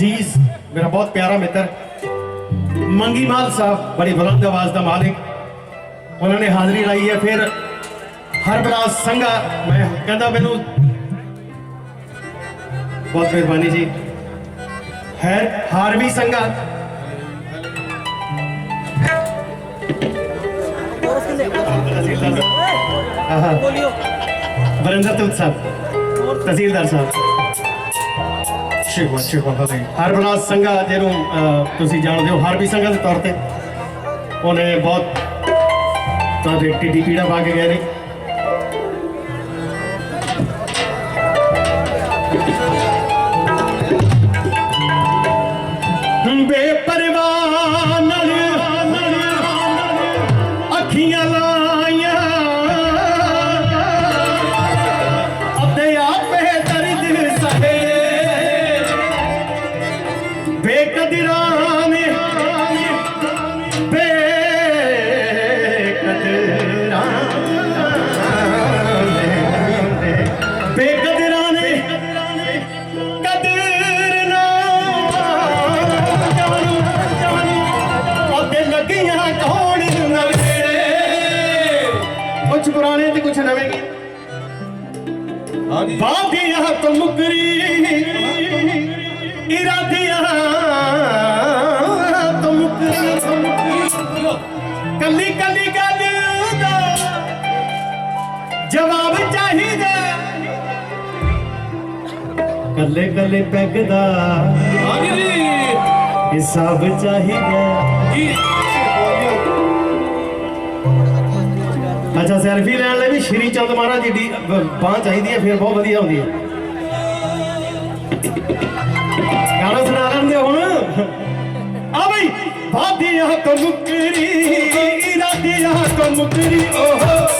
ਅਜ਼ੀਜ਼ ਮੇਰਾ ਬਹੁਤ ਪਿਆਰਾ ਮਿੱਤਰ ਮੰਗੀ ਮਾਲ ਸਾਹਿਬ ਬੜੀ ਬੁਲੰਦ ਆਵਾਜ਼ ਦਾ ਮਾਲਿਕ ਉਹਨਾਂ ਨੇ ਹਾਜ਼ਰੀ ਲਾਈ ਹੈ ਫਿਰ ਹਰਬਰਾਜ ਸੰਘਾ ਮੈਂ ਕਹਿੰਦਾ ਮੈਨੂੰ ਬਹੁਤ ਮਿਹਰਬਾਨੀ ਜੀ ਹੈ ਹਾਰਵੀ ਸੰਘਾ ਆਹਾ ਬੋਲਿਓ ਵਰਿੰਦਰ ਤੁਤ ਸਾਹਿਬ ਤਹਿਸੀਲਦਾਰ ਸਾਹਿਬ ਸ਼ਿਵਾ ਸ਼ਿਵਾ ਸੰਘਾ ਜਿਹਨੂੰ ਤੁਸੀਂ ਜਾਣਦੇ ਹੋ ਹਰਬੀ ਸੰਘਾ ਦੇ ਤੌਰ ਤੇ। ਉਹਨੇ ਬਹੁਤ, ਤੁਹਾਡੇ ਟਿੱਡੀ ਪੀੜਾ ਪਾ ਕੇ ਗਏ ਨੇ। ਕੁਝ ਪੁਰਾਣੇ ਤੇ ਕੁਝ ਨਵੇਂ ਗੀਤ ਬਾਦੀਆਂ ਤੋਂ ਮੁਕਰੀ ਇਰਾਦਿਆਂ ਤੋਂ ਮੁਕਰੀ ਕੱਲੀ ਕੱਲੇ ਕੱਲੇ ਪੈਗ ਦਾ ਹਾਂਜੀ। ਜੀ ਹਿਸਾਬ ਚਾਹੀਦਾ। ਜੀ ਅੱਛਾ ਸੈਲਫੀ ਲੈਣ ਲਈ ਵੀ ਸ਼੍ਰੀ ਚੰਦ ਮਹਾਰਾਜ ਜੀ ਦੀ ਬਾਹ ਚਾਹੀਦੀ ਹੈ ਫਿਰ ਬਹੁਤ ਵਧੀਆ ਹੁੰਦੀ ਹੈ। ਗਾਣਾ ਸੁਣਾ ਲੈਂਦੇ ਹੁਣ। ਆ ਬਈ ਬਾਦੀਆਂ ਤੋਂ ਮੁਕਰੀ ਇਰਾਦਿਆਂ ਤੋਂ ਮੁਕਰੀ ਓਹੋ।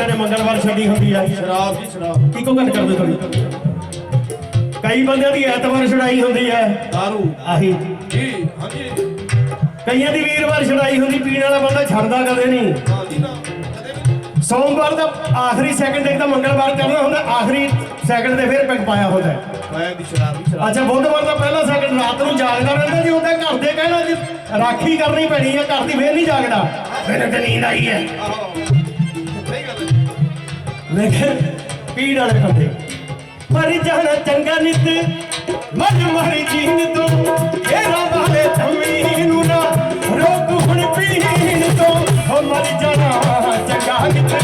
ਜਿਨ੍ਹਾਂ ਨੇ ਮੰਗਲਵਾਰ ਛੱਡੀ ਹੁੰਦੀ ਆ। ਸ਼ਰਾਬ ਜੀ ਸ਼ਰਾਬ। ਕੀ ਕੋ ਗੱਲ ਕਰਦੇ ਤੁਹਾਡੀ? ਕਈ ਬੰਦਿਆਂ ਦੀ ਐਤਵਾਰ ਛੜਾਈ ਹੁੰਦੀ ਹੈ दारू ਆਹੀ। ਜੀ ਹਾਂਜੀ। ਕਈਆਂ ਦੀ ਵੀਰਵਾਰ ਛੜਾਈ ਹੁੰਦੀ ਪੀਣ ਵਾਲਾ ਬੰਦਾ ਛੱਡਦਾ ਕਦੇ ਨਹੀਂ। ਸੋਮਵਾਰ ਦਾ ਆਖਰੀ ਸੈਕਿੰਡ ਇੱਕ ਤਾਂ ਮੰਗਲਵਾਰ ਕਰਨਾ ਹੁੰਦਾ ਆਖਰੀ ਸੈਕਿੰਡ ਦੇ ਫਿਰ ਪੈਗ ਪਾਇਆ ਹੁੰਦਾ। ਹੈ। ਦੀ ਸ਼ਰਾਬ ਦੀ ਸ਼ਰਾਬ। ਅੱਛਾ ਬੁੱਧਵਾਰ ਦਾ ਪਹਿਲਾ ਸੈਕਿੰਡ ਰਾਤ ਨੂੰ ਜਾਗਦਾ ਰਹਿੰਦਾ ਜੀ ਉਹਦਾ ਘਰ ਦੇ ਕਹਿਣਾ ਜੀ ਰਾਖੀ ਕਰਨੀ ਪੈਣੀ ਹੈ ਘਰ ਦੀ ਫੇਰ ਨਹੀਂ ਜਾਗਦਾ। ਮੈਨੂੰ ਤਾਂ ਨੀਂਦ ਆਈ ਹੈ। ਆਹੋ। ਲੇਕਿਨ ਪੀੜ ਵਾਲੇ ਬੰਦੇ। ਮਰ ਜਾਣਾ ਚੰਗਾ ਨਿਤ ਮਰ ਮਰ ਜੀਨ ਤੋਂ। ਤੇਰਾ ਵਾਲੇ ਧਮੀ ਨੂੰ ਨਾ, ਰੋਕ ਹੁਣ ਪੀਣ ਤੋਂ। ਹੋ ਮਰ ਜਾਣਾ ਚੰਗਾ ਨਿਤ।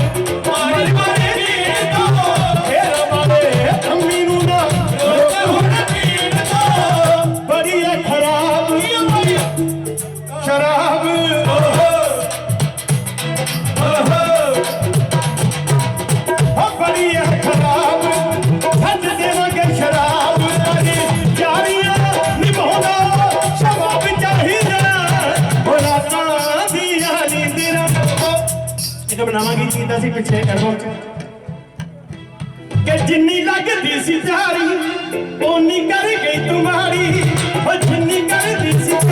ਤੇ ਕਰੋ ਕਿ ਜਿੰਨੀ ਲੱਗਦੀ ਸੀ ਤਿਆਰੀ ਓਨੀ ਕਰ ਗਈ ਤੁਮਾਰੀ ਓ ਜਿੰਨੀ ਕਰਦੀ ਸੀ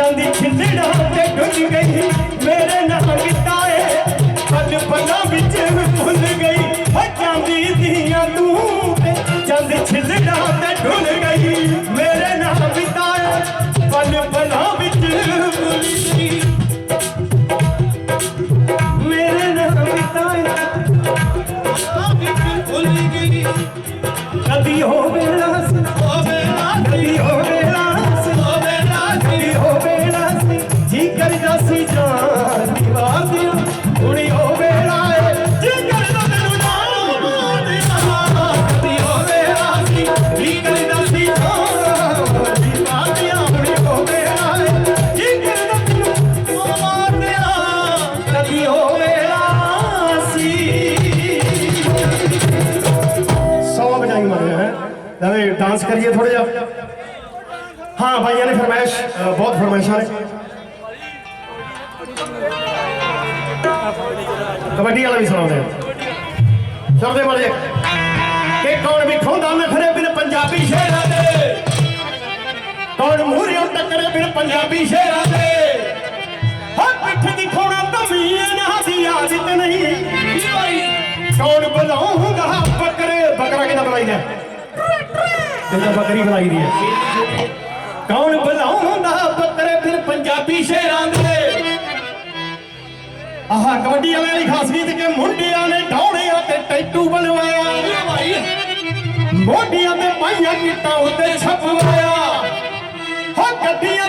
ਜਾਂਦੀ ਖਿਲੜਾ ਤੇ ਡੁੱਜ ਗਈ। ਮੇਰੇ ਨਾਲ डांस करिए थोड़े आप हाँ भाइयों ने फरमाइश बहुत फरमाइशा है ਕਬੱਡੀ ਵਾਲਾ ਵੀ ਸੁਣਾਉਂਦੇ ਆ। ਵਾਲੇ ਕਿ ਕੌਣ ਵਿਖਾਉਂਦਾ ਨਖਰੇ ਬਿਨ ਪੰਜਾਬੀ ਸ਼ੇਰਾਂ ਦੇ। ਕੌਣ ਮੂਹਰਿਓਂ ਟੱਕਰੇ ਬਿਨ ਪੰਜਾਬੀ ਸ਼ੇਰਾਂ ਦੇ। ਹੱਥ ਪਿੱਠ ਦਿਖਾਉਣਾ ਤਮੀਏ ਨਾ ਦੀ ਆਦਤ ਨਹੀਂ। ਕੌਣ ਬਲਾਉਂਦਾ ਬੱਕਰੇ? ਬੱਕਰਾ ਕਿਦਾਂ ਬਲਾਈਦਾ ਇਹਦਾ ਬੱਕਰੀ ਬਲਾਈਦੀ ਹੈ? ਕੌਣ ਬਲਾਉਂਦਾ ਬੱਕਰੇ ਫਿਰ ਪੰਜਾਬੀ ਸ਼ੇਰਾਂ ਦੇ? ਆਹ ਕਬੱਡੀ ਵਾਲਿਆਂ ਦੀ ਖਾਸੀਅਤ ਕਿ ਮੁੰਡਿਆਂ ਨੇ ਡੌੜਿਆਂ ਤੇ ਟੈਟੂ ਬਣਵਾਇਆ। ਮੋਢਿਆਂ ਤੇ ਪਾਈਆਂ ਕਿੱਟਾਂ ਉੱਤੇ ਛਪਵਾਇਆ ਹੋ ਗੱਡੀਆਂ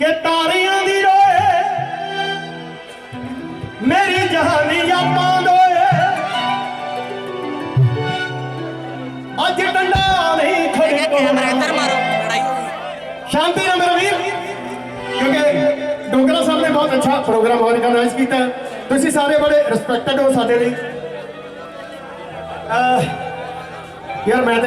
ਕਿ ਤਾਰਿਆਂ ਦੀ ਰੋਏ ਮੇਰੀ ਜਹਾਨੀ ਆਪਾਂ ਦੋਏ ਅੱਜ ਡੰਡਾ ਨਹੀਂ ਖੜੇ ਕੋਲ शांति राम रवीर क्योंकि डोगरा साहब ने बहुत अच्छा प्रोग्राम ऑर्गेनाइज किया तुम सारे बड़े रिस्पेक्टेड हो साढ़े लिए। यार मैं